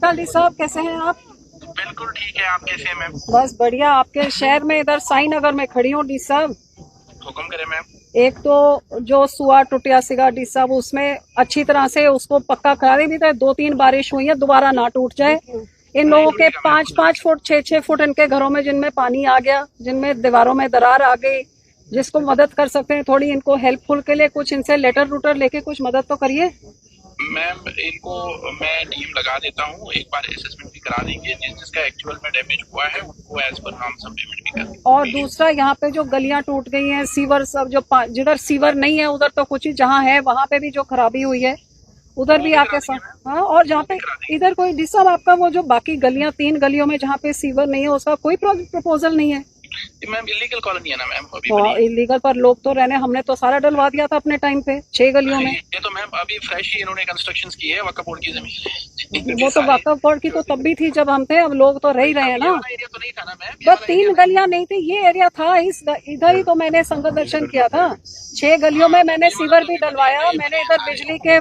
अकाल साहब कैसे हैं आप? बिल्कुल ठीक है आप कैसे हैं। मैम बस बढ़िया आपके शहर में इधर साई नगर में खड़ी हूँ डी साहब। हुक्म करें मैम। एक तो जो सुआ टूटिया सिगा डी साहब उसमें अच्छी तरह से उसको पक्का करा दी भी दो तीन बारिश हुई है दोबारा ना टूट जाए। इन लोगों के पाँच पाँच फुट छह छह फुट इनके घरों में जिनमें पानी आ गया जिनमें दीवारों में दरार आ गई जिसको मदद कर सकते हैं थोड़ी इनको हेल्पफुल के लिए कुछ इनसे लेटर रूटर लेके कुछ मदद तो करिए। मैम इनको मैं टीम लगा देता हूँ। एक बार असेसमेंट भी करा देंगे। जिस जिसका एक्चुअल में डैमेज हुआ है उनको एज पर हम सब पेमेंट भी कर और दूसरा यहाँ पे जो गलियाँ टूट गई हैं सीवर सब जो जिधर सीवर नहीं है उधर तो कुछ ही जहाँ है वहाँ पे भी जो खराबी हुई है उधर भी आके सा- हाँ और जहाँ पे इधर कोई डिसम आपका वो जो बाकी गलियाँ तीन गलियों में जहाँ पे सीवर नहीं है उसका कोई प्रपोजल नहीं है। मैम इलीगल कॉलोनी है ना मैम इलीगल पर लोग तो रहने हमने तो सारा डलवा दिया था अपने टाइम पे छह गलियों में। ये तो मैम अभी फ्रेश ही इन्होंने कंस्ट्रक्शन की है वक्फ बोर्ड की ज़मीन वो तो वाकफ बोर्ड की तो तब भी थी जब हम थे अब लोग तो रह ही रहे हैं ना। एरिया तो नहीं था ना मैम बस तीन गलियाँ नहीं थी ये एरिया था इस इधर ही तो मैंने संगत दर्शन किया था। छह गलियों में मैंने सीवर भी डलवाया मैंने इधर बिजली के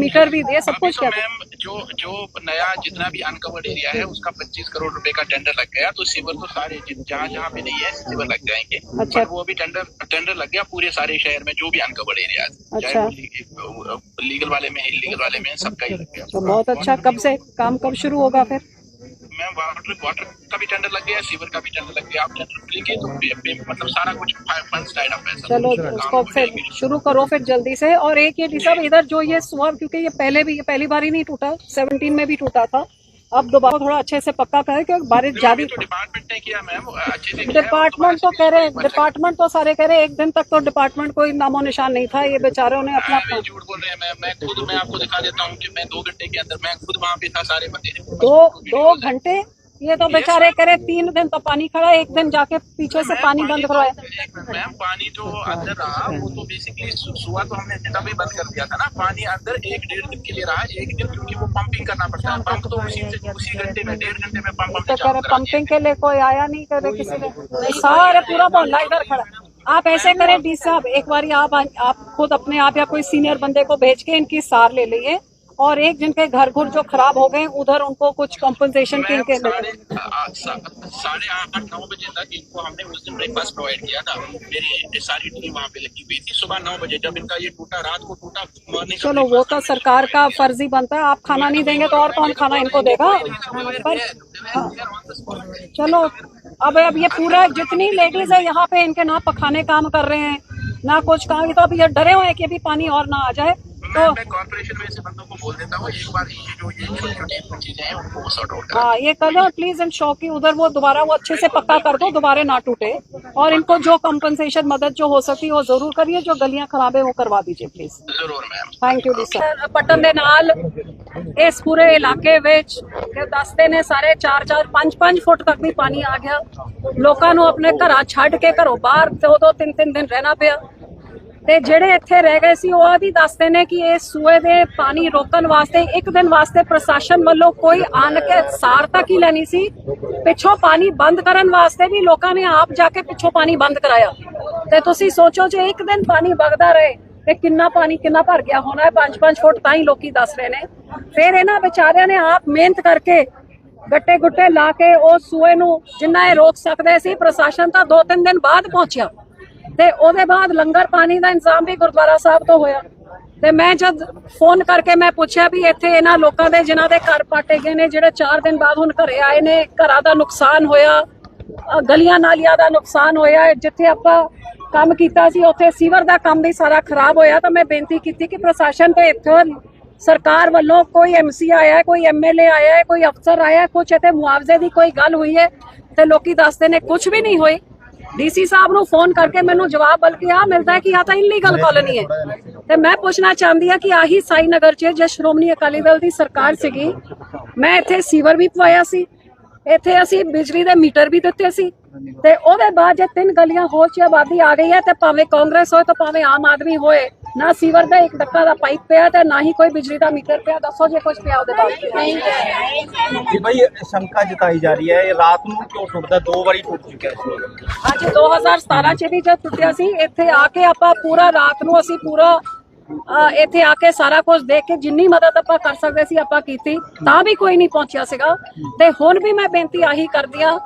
मीटर भी दिए सब कुछ तो किया मैम जो जो नया जितना भी अनकवर्ड एरिया है उसका 25 करोड़ रुपए का टेंडर लग गया। तो सिवर तो सारे जहाँ जहाँ भी नहीं है सिवर लग जाएँगे। अच्छा। वो भी टेंडर टेंडर लग गया पूरे सारे शहर में जो भी अनकवर्ड एरिया है। अच्छा। लीगल वाले में इलीगल वाले में सबका ही लग गया। तो बहुत अच्छा। कब से काम कब शुरू होगा फिर? वाटर वाटर का भी टेंडर लग गया सीवर का भी टेंडर लग गया आप टेंडर लेके तो पे- पे- मतलब सारा कुछ फंड्स टाइड अप है चलो उसको फिर शुरू करो फिर जल्दी से। और एक ये सब इधर जो ये सुअर क्योंकि ये पहले भी ये पहली बार ही नहीं टूटा सेवनटीन में भी टूटा था। अब दोबारा थोड़ा अच्छे से पक्का करें क्योंकि बारिश ज़्यादा तो डिपार्टमेंट ने किया मैम डिपार्टमेंट तो कह रहे हैं डिपार्टमेंट तो सारे कह रहे एक दिन तक तो डिपार्टमेंट कोई नामो निशान नहीं था ये बेचारों ने अपना झूठ बोल रहे हैं मैं मैं खुद मैं आपको दिखा देता हूँ कि मैं दो घंटे के अंदर मैं खुद वहाँ पे था सारे बंदे दो दो घंटे ये तो बेचारे करे तीन दिन तो पानी खड़ा एक दिन जाके पीछे से पानी बंद करवाया। एक मिनट मैम पानी जो अंदर रहा वो तो बेसिकली सुबह तो हमने तभी बंद कर दिया था ना पानी अंदर एक डेढ़ दिन के लिए रहा एक दिन क्योंकि वो पंपिंग करना पड़ता है। पंप तो उसी से उसी घंटे में डेढ़ घंटे में पंप तो करा पंपिंग के लिए कोई आया नहीं करे किसी ने। सारे पूरा मोहल्ला इधर खड़ा। आप ऐसे करें डी साहब एक बार आप आप खुद अपने आप या कोई सीनियर बंदे को भेज के इनकी सार ले लीजिए। और एक जिनके घर घुर जो खराब हो गए उधर उनको कुछ कंपनसेशन के इनके साढ़े आठ नौ बजे तक इनको हमने उस दिन ब्रेकफास्ट प्रोवाइड किया था। मेरी सारी टीम वहाँ पे लगी हुई थी सुबह नौ बजे। जब इनका ये टूटा रात को टूटा मॉर्निंग चलो वो तो सरकार का फ़र्ज़ ही बनता है। आप खाना नहीं देंगे तो और कौन खाना इनको देगा? पर चलो अब अब ये पूरा जितनी लेडीज़ है यहाँ पे इनके ना पखाने काम कर रहे हैं ना कुछ काम। तो अब ये डरे हुए हैं कि अभी पानी और ना आ जाए। तो मैं मैं कॉर्पोरेशन में से बंदों को बोल देता हूँ एक बार ये जो ये छोटी छोटी चीजें हैं उनको वो सॉर्ट आउट करा हाँ ये कर लो प्लीज इन शॉप की उधर वो दोबारा वो अच्छे से पक्का कर दो दोबारा ना टूटे और इनको जो कंपनसेशन मदद जो हो सकती है वो जरूर करिए जो गलियां खराब है वो करवा दीजिए प्लीज ਜ਼ਰੂਰ ma'am thank you ji sir Patna ਦੇ ਨਾਲ ਇਸ ਪੂਰੇ ਇਲਾਕੇ ਵਿੱਚ ਕਿ ਦੱਸਦੇ ਨੇ ਸਾਰੇ 4-4 5-5 ਫੁੱਟ ਤੱਕ ਵੀ ਪਾਣੀ ਆ ਗਿਆ ਲੋਕਾਂ ਨੂੰ ਆਪਣੇ ਘਰਾਂ ਛੱਡ ਕੇ ਘਰੋਂ ਬਾਹਰ ਦੋ ਦੋ ਤਿੰਨ ਤਿੰਨ ਦਿਨ ਰਹਿਣਾ ਪਿਆ ਤੇ ਜਿਹੜੇ ਇੱਥੇ ਰਹਿ ਗਏ ਸੀ, ਉਹ ਵੀ ਦੱਸਦੇ ਨੇ ਕਿ ਇਹ ਸੂਏ ਦੇ ਪਾਣੀ ਰੋਕਣ ਵਾਸਤੇ, ਇੱਕ ਦਿਨ ਵਾਸਤੇ ਪ੍ਰਸ਼ਾਸਨ ਵੱਲੋਂ ਕੋਈ ਆਣ ਕੇ ਸਾਰ ਤੱਕ ਹੀ ਲੈਣੀ ਸੀ? ਪਿੱਛੋਂ ਪਾਣੀ ਬੰਦ ਕਰਨ ਵਾਸਤੇ ਵੀ ਲੋਕਾਂ ਨੇ ਆਪ ਜਾ ਕੇ ਪਿੱਛੋਂ ਪਾਣੀ ਬੰਦ ਕਰਾਇਆ। ਤੇ ਤੁਸੀਂ ਸੋਚੋ ਜੇ ਇੱਕ ਦਿਨ ਪਾਣੀ ਵਗਦਾ ਰਹੇ, ਤੇ ਕਿੰਨਾ ਪਾਣੀ ਕਿੰਨਾ ਭਰ ਗਿਆ ਹੋਣਾ ਹੈ? 5-5 ਫੁੱਟ ਤਾਂ ਹੀ ਲੋਕੀ ਦੱਸ ਰਹੇ ਨੇ। ਫਿਰ ਇਹਨਾਂ ਵਿਚਾਰਿਆਂ ਨੇ ਆਪ ਮਿਹਨਤ ਕਰਕੇ ਗੱਟੇ ਗੁੱਟੇ ਲਾ ਕੇ ਉਹ ਸੂਏ ਨੂੰ ਜਿੰਨਾ ਇਹ ਰੋਕ ਸਕਦੇ ਸੀ, ਪ੍ਰਸ਼ਾਸਨ ਤਾਂ 2-3 ਦਿਨ ਬਾਅਦ ਪਹੁੰਚਿਆ। ਤੇ ਉਹਦੇ ਬਾਅਦ ਲੰਗਰ ਪਾਣੀ ਦਾ ਇੰਤਜ਼ਾਮ ਵੀ ਗੁਰਦੁਆਰਾ ਸਾਹਿਬ ਤੋਂ ਹੋਇਆ। ਤੇ ਮੈਂ ਜਦ ਫੋਨ ਕਰਕੇ ਮੈਂ ਪੁੱਛਿਆ ਵੀ ਇੱਥੇ ਇਹਨਾਂ ਲੋਕਾਂ ਦੇ, ਜਿਨ੍ਹਾਂ ਦੇ ਘਰ ਪਾਟੇ ਗਏ ਨੇ, ਜਿਹੜੇ 4 ਦਿਨ ਬਾਅਦ ਹੁਣ ਘਰੇ ਆਏ ਨੇ, ਘਰਾਂ ਦਾ ਨੁਕਸਾਨ ਹੋਇਆ ਗਲੀਆਂ ਨਾਲੀਆਂ ਦਾ ਨੁਕਸਾਨ ਹੋਇਆ, ਜਿੱਥੇ ਆਪਾਂ ਕੰਮ ਕੀਤਾ ਸੀ, ਉੱਥੇ ਸੀਵਰ ਦਾ ਕੰਮ ਵੀ ਸਾਰਾ ਖਰਾਬ ਹੋਇਆ। ਤਾਂ ਮੈਂ ਬੇਨਤੀ ਕੀਤੀ ਕਿ ਪ੍ਰਸ਼ਾਸਨ ਤੇ ਇੱਥੋਂ ਸਰਕਾਰ ਵੱਲੋਂ ਕੋਈ ਐਮਸੀ ਆਇਆ ਹੈ ਕੋਈ ਐਮਐਲਏ ਆਇਆ, ਕੋਈ ਅਫਸਰ ਆਇਆ ਹੈ ਕੁਝ ਇੱਥੇ ਮੁਆਵਜ਼ੇ ਦੀ ਕੋਈ ਗੱਲ ਹੋਈ ਹੈ ਤੇ ਲੋਕੀ ਦੱਸਦੇ ਨੇ ਕੁਝ ਵੀ ਨਹੀਂ ਹੋਈ ਡੀਸੀ ਸਾਹਿਬ ਨੂੰ ਫੋਨ ਕਰਕੇ ਮੈਨੂੰ ਜਵਾਬ ਬਲਕਿ ਆ ਮਿਲਦਾ ਹੈ ਕਿ ਆ ਤਾਂ ਇਲੀਗਲ ਕਾਲੋਨੀ ਹੈ। ਤੇ ਮੈਂ ਪੁੱਛਣਾ ਚਾਹੁੰਦੀ ਹਾਂ ਕਿ ਆਹੀ ਸਾਈ ਨਗਰ 'ਚ ਜੇ ਸ਼੍ਰੋਮਣੀ ਅਕਾਲੀ ਦਲ ਦੀ ਸਰਕਾਰ ਸੀਗੀ ਮੈਂ ਇੱਥੇ ਸੀਵਰ ਵੀ ਪਵਾਇਆ ਸੀ ਇੱਥੇ ਅਸੀਂ ਬਿਜਲੀ ਦੇ ਮੀਟਰ ਵੀ ਦਿੱਤੇ ਸੀ ਤੇ ਉਹਦੇ ਬਾਅਦ ਜੇ ਤਿੰਨ ਗਲੀਆਂ ਹੋਰ ਚ ਆਬਾਦੀ ਆ ਗਈ ਹੈ ਤੇ ਭਾਵੇਂ ਕਾਂਗਰਸ ਹੋਏ ਤੇ ਭਾਵੇਂ ਆਮ ਆਦਮੀ ਹੋਏ ਨਾ ਸੀਵਰ ਦਾ ਇੱਕ ਡੱਕਾ ਦਾ ਪਾਈਪ ਪਿਆ ਤੇ ਨਾ ਹੀ ਕੋਈ ਬਿਜਲੀ ਦਾ ਮੀਟਰ ਪਿਆ। ਦੱਸੋ ਜੇ ਕੁਝ ਪਿਆ ਉਹਦੇ ਬਾਅਦ। ਨਹੀਂ ਜੀ ਭਾਈ ਸ਼ੰਕਾ ਜਤਾਈ ਜਾ ਰਹੀ ਹੈ। ਇਹ ਰਾਤ ਨੂੰ ਕਿਉਂ ਟੁੱਟਦਾ? ਦੋ ਵਾਰੀ ਟੁੱਟ ਚੁੱਕਿਆ ਸੀ। ਅੱਜ 2017 ਚ ਵੀ ਜਦ ਟੁੱਟਿਆ ਸੀ ਇੱਥੇ ਆ ਕੇ ਆਪਾਂ ਪੂਰਾ ਰਾਤ ਨੂੰ ਅਸੀਂ ਪੂਰਾ ਇੱਥੇ ਆ ਕੇ ਸਾਰਾ ਕੁਝ ਦੇਖ ਕੇ ਜਿੰਨੀ ਮਦਦ ਆਪਾਂ ਕਰ ਸਕਦੇ ਸੀ ਆਪਾਂ ਕੀਤੀ। ਤਾਂ ਵੀ ਕੋਈ ਨਹੀਂ ਪਹੁੰਚਿਆ ਸੀਗਾ। ਤੇ ਹੁਣ ਵੀ ਮੈਂ ਬੇਨਤੀ ਆਹੀ ਕਰਦੀ ਆ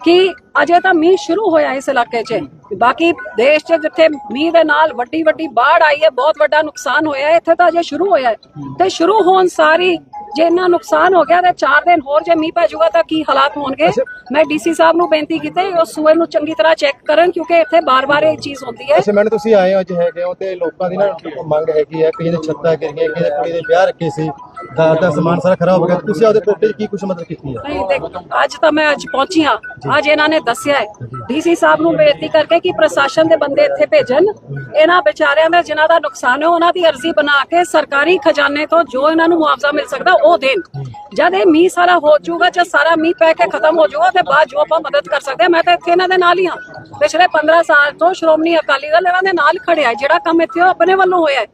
ਕਿ ਅਜੇ ਤਾਂ ਮੀਂਹ ਸ਼ੁਰੂ ਹੋਇਆ ਇਸ ਇਲਾਕੇ 'ਚ। ਬਾਕੀ ਦੇਸ਼ 'ਚ ਜਿੱਥੇ ਮੀਂਹ ਦੇ ਨਾਲ ਵੱਡੀ ਵੱਡੀ ਬਾੜ ਆਈ ਹੈ ਬਹੁਤ ਵੱਡਾ ਨੁਕਸਾਨ ਹੋਇਆ ਹੈ ਇੱਥੇ ਤਾਂ ਅਜੇ ਸ਼ੁਰੂ ਹੋਇਆ ਤੇ ਸ਼ੁਰੂ ਹੋਣ ਸਾਰੀ ਜੇ ਇੰਨਾ ਨੁਕਸਾਨ ਹੋ ਗਿਆ ਤੇ 4 ਦਿਨ ਹੋਰ ਜੇ ਮੀਂਹ ਪੈ ਜਾਊਗਾ ਤਾਂ ਕੀ ਹਾਲਾਤ ਹੋਣਗੇ? ਮੈਂ ਡੀਸੀ ਸਾਹਿਬ ਨੂੰ ਬੇਨਤੀ ਕੀਤੀ ਹੈ ਉਸ ਸੂਏ ਨੂੰ ਚੰਗੀ ਤਰ੍ਹਾਂ ਚੈੱਕ ਕਰਨ ਕਿਉਂਕਿ ਇੱਥੇ ਬਾਰ-ਬਾਰ ਇਹ ਚੀਜ਼ ਹੁੰਦੀ ਹੈ। ਅੱਛਾ ਮੈਨੂੰ ਤੁਸੀਂ ਆਏ ਹੋ ਅੱਜ ਹੈਗੇ ਹੋ ਤੇ ਲੋਕਾਂ ਦੀ ਨਾ ਮੰਗ ਹੈਗੀ ਹੈ ਕਿਸੇ ਦੇ ਛੱਤਾਂ ਗਿਰ ਗਈਆਂ ਕਿਸੇ ਦੇ ਕੁੜੀ ਦੇ ਵਿਆਹ ਰੱਖੇ ਸੀ ਘਰ ਦਾ ਸਮਾਨ ਸਾਰਾ ਖਰਾਬ ਹੋ ਗਿਆ ਤੁਸੀਂ ਆਪਦੇ ਕੋਟੇ 'ਚ ਕੀ ਕੁਛ ਮਦਦ ਕੀਤੀ ਹੈ? ਨਹੀਂ ਦੇਖ ਅੱਜ ਤਾਂ ਮੈਂ ਅੱਜ ਪਹੁੰਚੀ ਹਾਂ। ਅੱਜ ਇਹਨਾਂ ਨੇ ਦੱਸਿਆ ਹੈ। ਡੀਸੀ ਸਾਹਿਬ ਨੂੰ ਬੇਨਤੀ ਕਰਕੇ ਕਿ ਪ੍ਰਸ਼ਾਸਨ ਦੇ ਬੰਦੇ ਇੱਥੇ ਭੇਜਣ। ਇਹਨਾਂ ਵਿਚਾਰਿਆਂ ਦਾ ਜਿਨ੍ਹਾਂ ਦਾ ਨੁਕਸਾਨ ਹੈ ਉਹਨਾਂ ਦੀ ਅਰਜ਼ੀ ਬਣਾ ਕੇ ਸਰਕਾਰੀ ਖਜ਼ਾਨੇ ਤੋਂ ਜੋ ਇਹਨਾਂ ਨੂੰ ਮੁਆਵਜ਼ਾ ਮਿਲ ਸਕਦਾ, ਉਹ ਦੇਣ। ਜਦ ਇਹ ਮੀਂਹ ਸਾਰਾ ਹੋ ਜਾਊਗਾ ਜਦ ਸਾਰਾ ਮੀਂਹ ਪੈ ਕੇ ਖਤਮ ਹੋ ਜਾਊਗਾ, ਤੇ ਬਾਅਦ ਜੋ ਆਪਾਂ ਮਦਦ ਕਰ ਸਕਦੇ ਹਾਂ। ਮੈਂ ਤਾਂ ਇੱਥੇ ਇਹਨਾਂ ਦੇ ਨਾਲ ਹੀ ਹਾਂ। ਪਿਛਲੇ 15 ਸਾਲ ਤੋਂ ਸ਼੍ਰੋਮਣੀ ਅਕਾਲੀ ਦਲ ਇਹਨਾਂ ਦੇ ਨਾਲ ਖੜਿਆ ਜਿਹੜਾ ਕੰਮ ਇੱਥੇ ਉਹ ਆਪਣੇ ਵੱਲੋਂ ਹੋਇਆ ਹੈ।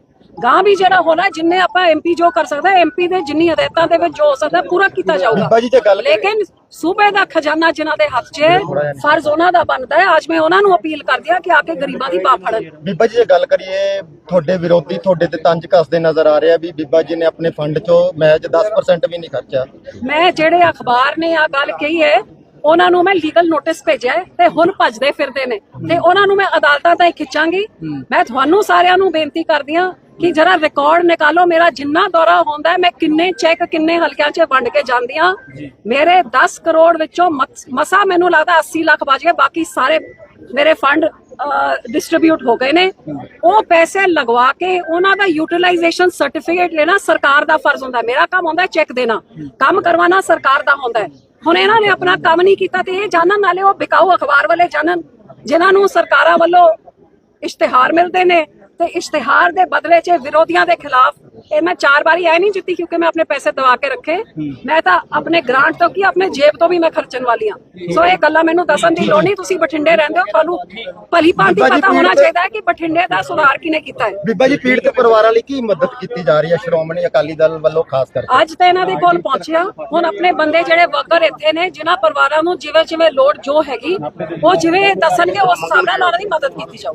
ਗਾਂ ਵੀ ਜਿਹੜਾ ਹੋਣਾ ਜਿੰਨੇ ਆਪਾਂ ਐਮਪੀ ਜੋ ਕਰ ਸਕਦਾ ਐਮਪੀ ਦੇ ਜਿੰਨੀ ਹਦਾਇਤਾਂ ਦੇ ਵਿੱਚ ਜੋ ਹੋ ਸਕਦਾ ਪੂਰਾ ਕੀਤਾ ਜਾਊਗਾ। ਬੀਬਾ ਜੀ ਜੇ ਗੱਲ ਕਰੀਏ- ਲੇਕਿਨ ਸੂਬੇ ਦਾ ਖਜ਼ਾਨਾ ਜਿਨ੍ਹਾਂ ਦੇ ਹੱਥ 'ਚ ਹੈ ਫਰਜ਼ ਉਹਨਾਂ ਦਾ ਬਣਦਾ ਹੈ। ਅੱਜ ਮੈਂ ਉਹਨਾਂ ਨੂੰ ਅਪੀਲ ਕਰਦੀ ਹਾਂ ਕਿ ਆ ਕੇ ਗਰੀਬਾਂ ਦੀ ਬਾਹ ਫੜਨ ਬੀਬਾ ਜੀ ਜੇ ਗੱਲ ਕਰੀਏ ਤੁਹਾਡੇ ਵਿਰੋਧੀ ਤੁਹਾਡੇ ਤੇ ਤੰਜ ਕੱਸਦੇ ਨਜ਼ਰ ਆ ਰਿਹਾ ਵੀ ਬੀਬਾ ਜੀ ਨੇ ਆਪਣੇ ਫੰਡ 'ਚੋਂ ਮੈਚ 10% ਵੀ ਨਹੀਂ ਖਰਚਿਆ। ਮੈਂ ਜਿਹੜੇ ਅਖਬਾਰ ਨੇ ਆ ਗੱਲ ਕਹੀ ਹੈ ਉਹਨਾਂ ਨੂੰ ਮੈਂ ਲੀਗਲ ਨੋਟਿਸ ਭੇਜਿਆ ਹੈ ਤੇ ਹੁਣ ਭੱਜਦੇ ਫਿਰਦੇ ਨੇ। ਤੇ ਉਹਨਾਂ ਨੂੰ ਮੈਂ ਅਦਾਲਤਾਂ ਤਾਈਂ ਖਿੱਚਾਂਗੀ। ਮੈਂ ਤੁਹਾਨੂੰ ਸਾਰਿਆਂ ਨੂੰ ਬੇਨਤੀ ਕਰਦੀ ਹਾਂ ਕਿ ਜਰਾ ਰਿਕਾਰਡ ਨਿਕਾਲੋ ਮੇਰਾ ਜਿੰਨਾ ਦੌਰਾ ਹੁੰਦਾ ਮੈਂ ਕਿੰਨੇ ਚੈੱਕ ਕਿੰਨੇ ਹਲਕਿਆਂ 'ਚ ਵੰਡ ਕੇ ਜਾਂਦੀ ਹਾਂ। ਮੇਰੇ 10 ਕਰੋੜ ਵਿੱਚੋਂ ਮਸ- ਮੈਨੂੰ ਲੱਗਦਾ 80 ਲੱਖ ਬਚ ਗਏ ਬਾਕੀ ਸਾਰੇ ਮੇਰੇ ਫੰਡ ਡਿਸਟ੍ਰੀਬਿਊਟ ਹੋ ਗਏ ਨੇ। ਉਹ ਪੈਸੇ ਲਗਵਾ ਕੇ ਉਹਨਾਂ ਦਾ ਯੂਟਿਲਾਈਜੇਸ਼ਨ ਸਰਟੀਫਿਕੇਟ ਲੈਣਾ ਸਰਕਾਰ ਦਾ ਫਰਜ਼ ਹੁੰਦਾ ਮੇਰਾ ਕੰਮ ਹੁੰਦਾ ਚੈੱਕ ਦੇਣਾ। ਕੰਮ ਕਰਵਾਉਣਾ ਸਰਕਾਰ ਦਾ ਹੁੰਦਾ ਹੁਣ ਇਹਨਾਂ ਨੇ ਆਪਣਾ ਕੰਮ ਨਹੀਂ ਕੀਤਾ ਤੇ ਇਹ ਜਾਣਨ ਵਾਲੇ ਉਹ ਵਿਕਾਊ ਅਖਬਾਰ ਵਾਲੇ ਜਾਣਨ ਜਿਨ੍ਹਾਂ ਨੂੰ ਸਰਕਾਰਾਂ ਵੱਲੋਂ ਇਸ਼ਤਿਹਾਰ ਮਿਲਦੇ ਨੇ ਤੇ ਇਸ਼ਤਿਹਾਰ ਦੇ ਬਦਲੇ 'ਚ ਵਿਰੋਧੀਆਂ ਦੇ ਖਿਲਾਫ ਇਹ ਮੈਂ ਚਾਰ ਵਾਰੀ ਐ ਨਹੀਂ ਜਿੱਤੀ ਕਿਉਂਕਿ ਮੈਂ ਆਪਣੇ ਪੈਸੇ ਦਵਾ ਕੇ ਰੱਖੇ। ਮੈਂ ਤਾਂ ਆਪਣੇ ਗ੍ਰਾਂਟ ਤੋਂ ਕੀ ਆਪਣੇ ਜੇਬ ਤੋਂ ਵੀ ਮੈਂ ਖਰਚਣ ਵਾਲੀ ਹਾਂ। ਸੋ ਇਹ ਗੱਲਾਂ ਮੈਨੂੰ ਦੱਸਣ ਦੀ ਲੋੜ ਨਹੀਂ ਤੁਸੀਂ ਬਠਿੰਡੇ ਰਹਿੰਦੇ ਹੋ ਤੁਹਾਨੂੰ ਭਲੀ ਭਾਂਤੀ ਪਤਾ ਹੋਣਾ ਚਾਹੀਦਾ ਹੈ ਕਿ ਬਠਿੰਡੇ ਦਾ ਸੁਧਾਰ ਕਿਨੇ ਕੀਤਾ ਹੈ। ਬੀਬਾ ਜੀ ਪੀੜਤ ਪਰਿਵਾਰਾਂ ਲਈ ਕੀ ਮਦਦ ਕੀਤੀ ਜਾ ਰਹੀ ਹੈ? ਸ਼੍ਰੋਮਣੀ ਅਕਾਲੀ ਦਲ ਵੱਲੋਂ ਖਾਸ ਕਰਕੇ। ਅੱਜ ਤਾਂ ਇਹਨਾਂ ਦੇ ਕੋਲ ਪਹੁੰਚਿਆ। ਹੁਣ ਆਪਣੇ ਬੰਦੇ ਜਿਹੜੇ ਵਰਕਰ ਇੱਥੇ ਨੇ ਜਿਨ੍ਹਾਂ ਪਰਿਵਾਰਾਂ ਨੂੰ ਜਿਵੇਂ ਜਿਵੇਂ ਲੋੜ ਜੋ ਹੈਗੀ ਉਹ ਜਿਵੇਂ ਦੱਸਣਗੇ ਉਸ ਹਿਸਾਬ ਨਾਲ ਉਹਨਾਂ ਦੀ ਮਦਦ ਕੀਤੀ ਜਾਊ।